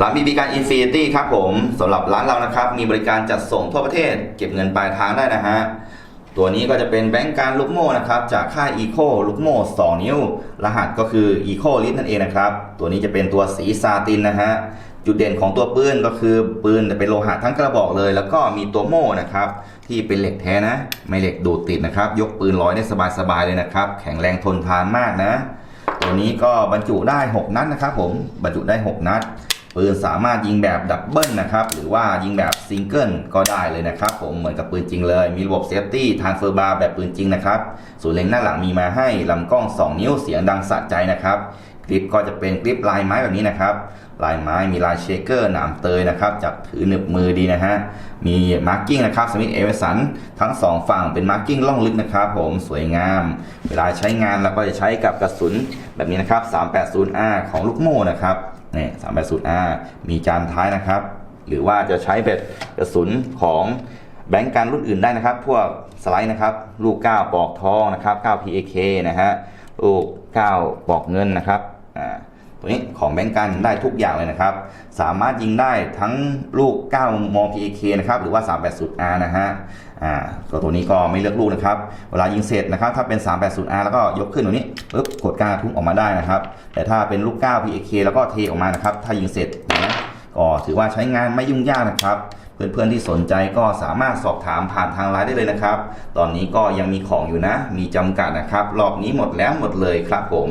ร้านบีบีการอินฟินิตี้ครับผมสำหรับร้านเรานะครับ มีบริการจัดส่งทั่วประเทศ เก็บเงินปลายทางได้นะฮะตัวนี้ก็จะเป็นแบงก์การลูกโม่นะครับ จากค่าย Eco ลูกโม่2นิ้ว รหัสก็คือ Eco l i t นั่นเองนะครับ ตัวนี้จะเป็นตัวสีซาตินนะฮะจุดเด่นของตัวปืนก็คือปืนจะเป็นโลหะทั้งกระบอกเลย แล้วก็มีตัวโม่นะครับที่เป็นเหล็กแท้นะ ไม่เหล็กดูดติดนะครับ ยกปืนร้อยได้สบายๆเลยนะครับ แข็งแรงทนทานมากนะ ตัวนี้ก็บรรจุได้ 6 นัดนะครับผมบรรจุได้ 6 นัด ปืนสามารถยิงแบบดับเบิลนะครับ หรือว่ายิงแบบซิงเกิลก็ได้เลยนะครับ ผมเหมือนกับปืนจริงเลย มีระบบเซฟตี้ทานเฟอร์บาร์แบบปืนจริงนะครับส่วนเล็งหน้าหลังมีมาให้ลำกล้อง 2 นิ้วเสียงดังสะใจนะครับ กริปก็จะเป็นกริปลายไม้แบบนี้นะครับ ลายไม้มีลายเชคเกอร์หนามเตยนะครับ จับถือหนึบมือดีนะฮะ มีมาร์กิ้งนะครับสมิธเอเวสันทั้งสองฝั่งเป็นมาร์กิ้งล่องลึกนะครับผมสวยงาม เวลาใช้งานเราก็จะใช้กับกระสุนแบบนี้นะครับ 380R ของลูกโม่นะครับนี่ 380R มีจานท้ายนะครับ หรือว่าจะใช้แบบกระสุนของแบงก์การรุ่นอื่นได้นะครับ พวกสไลด์นะครับ ลูก 9 ปอกทองนะครับ 9 PAK นะฮะ ลูก 9 ปอกเงินนะครับ ตัวนี้ของแบงก์กันได้ทุกอย่างเลยนะครับ สามารถยิงได้ทั้งลูก 9 ม PAK นะครับ หรือว่า 380R นะฮะอ่าก็ตัวนี้ก็ไม่เลือกลูกนะครับ เวลายิงเสร็จนะครับ ถ้าเป็น 380R แล้วก็ยกขึ้นตรงนี้ปึ๊บกดก้าทุ้งออกมาได้นะครับ แต่ถ้าเป็นลูก 9 PAK แล้วก็เทออกมานะครับ ถ้ายิงเสร็จนะก็ถือว่าใช้งานไม่ยุ่งยากนะครับ เพื่อนๆที่สนใจก็สามารถสอบถามผ่านทางไลน์ได้เลยนะครับ ตอนนี้ก็ยังมีของอยู่นะ มีจำกัดนะครับ รอบนี้หมดแล้วหมดเลยครับผม